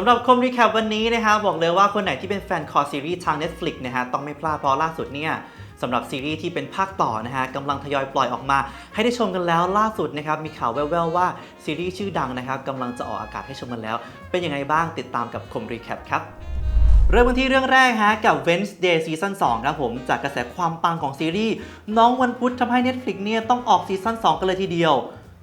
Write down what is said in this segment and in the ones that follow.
สำหรับคมรีแคปวันนี้นะฮะบอกเลยว่าคนไหนที่เป็นแฟนคอร์ซีรีส์ทาง Netflix นะฮะต้องไม่พลาดเพราะล่าสุดเนี่ยสำหรับซีรีส์ที่เป็นภาคต่อนะฮะกำลังทยอยปล่อยออกมา ให้ได้ชมกันแล้วล่าสุดนะครับมีข่าวแว่วๆว่าซีรีส์ชื่อดังนะครับกำลังจะออกอากาศให้ชมกันแล้ว เป็นยังไงบ้างติดตามกับคมรีแคปครับเริ่มกันที่เรื่องแรกฮะกับ Wednesday Season 2ครับผมจากกระแสความปังของซีรีส์น้องวันพุธทำให้ Netflix เนี่ยต้องออกซีซั่น2กันเลยทีเดียว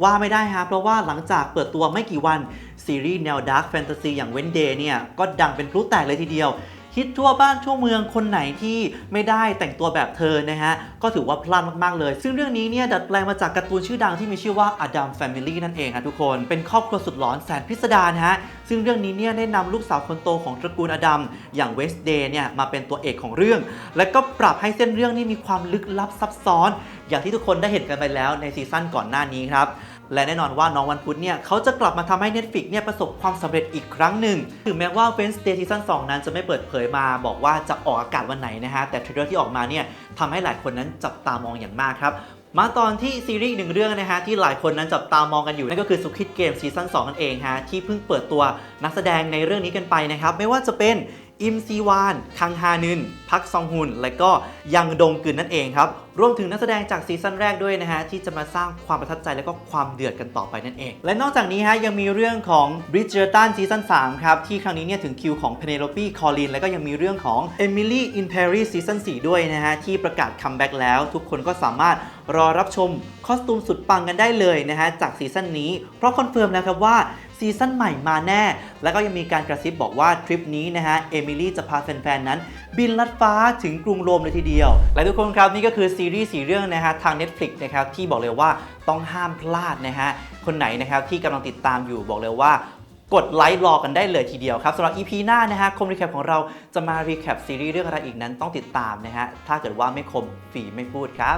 ว่าไม่ได้ฮะเพราะว่าหลังจากเปิดตัวไม่กี่วัน ซีรีส์แนวดาร์กแฟนตาซีอย่างเวนเดย์เนี่ย ก็ดังเป็นพลุแตกเลยทีเดียว ฮิตทั่วบ้านทั่วเมืองคนไหนที่ไม่ได้แต่งตัวแบบเธอนะฮะ ก็ถือว่าพลาดมากๆเลย ซึ่งเรื่องนี้เนี่ยดัดแปลงมาจากการ์ตูนชื่อดังที่มีชื่อว่า Adam Family นั่นเองครับทุกคนเป็นครอบครัวสุดหลอนแสนพิสดารฮะซึ่งเรื่องนี้เนี่ยได้นำลูกสาวคนโตของตระกูลอดัมอย่างเวสเดย์เนี่ยมาเป็นตัวเอกของเรื่อง และก็ปรับให้เส้นเรื่องนี้มีความลึกลับซับซ้อน อย่างที่ทุกคนได้เห็นกันไปแล้วในซีซั่นก่อนหน้านี้ครับ และแน่นอนว่าน้องวันพุธเนี่ยเขาจะกลับมาทำให้ Netflix เนี่ยประสบความสำเร็จอีกครั้งหนึ่ง ถึงแม้ว่า Wednesday Season 2 นั้นจะไม่เปิดเผยมา บอกว่าจะออกอากาศวันไหนนะฮะ แต่เทรลเลอร์ที่ออกมาเนี่ยทำให้หลายคนนั้นจับตามองอย่างมากครับมาตอนที่ซีรีส์อีกหนึ่งเรื่องนะฮะที่หลายคนนั้นจับตามองกันอยู่นั่นก็คือ Squid Game Season 2นั่นเองฮะที่เพิ่งเปิดตัวนักแสดงในเรื่องนี้กันไปนะครับไม่ว่าจะเป็น อิมซีวาน คังฮานึน พักซองฮุน และก็ยังดงกึนนั่นเองครับ รวมถึงนักแสดงจากซีซั่นแรกด้วยนะฮะ ที่จะมาสร้างความประทับใจและก็ความเดือดกันต่อไปนั่นเอง และนอกจากนี้ฮะยังมีเรื่องของ Bridgerton ซีซั่น3ครับ ที่ครั้งนี้เนี่ยถึงคิวของ Penelope Collin และก็ยังมีเรื่องของ Emily in Paris ซีซั่น4ด้วยนะฮะ ที่ประกาศคัมแบ็กแล้ว ทุกคนก็สามารถรอรับชมคอสตูมสุดปังกันได้เลยนะฮะจากซีซั่นนี้เพราะคอนเฟิร์มแล้วครับว่า ซีซั่นใหม่มาแน่ แล้วก็ยังมีการกระซิบบอกว่าทริปนี้นะฮะ เอมิลี่จะพาแฟนๆ นั้น บินลัดฟ้าถึงกรุงโรมเลยทีเดียว และทุกคนครับนี่ก็คือซีรีส์สีเรื่องนะฮะทาง Netflix นะครับที่บอกเลยว่าต้องห้ามพลาดนะฮะคนไหนนะครับที่กำลังติดตามอยู่บอกเลยว่ากดไลค์รอกันได้เลยทีเดียวครับสำหรับ EP หน้านะฮะคมรีแคปของเราจะมารีแคปซีรีส์เรื่องอะไรอีกนั้นต้องติดตามนะฮะถ้าเกิดว่าไม่คมฝีไม่พูดครับ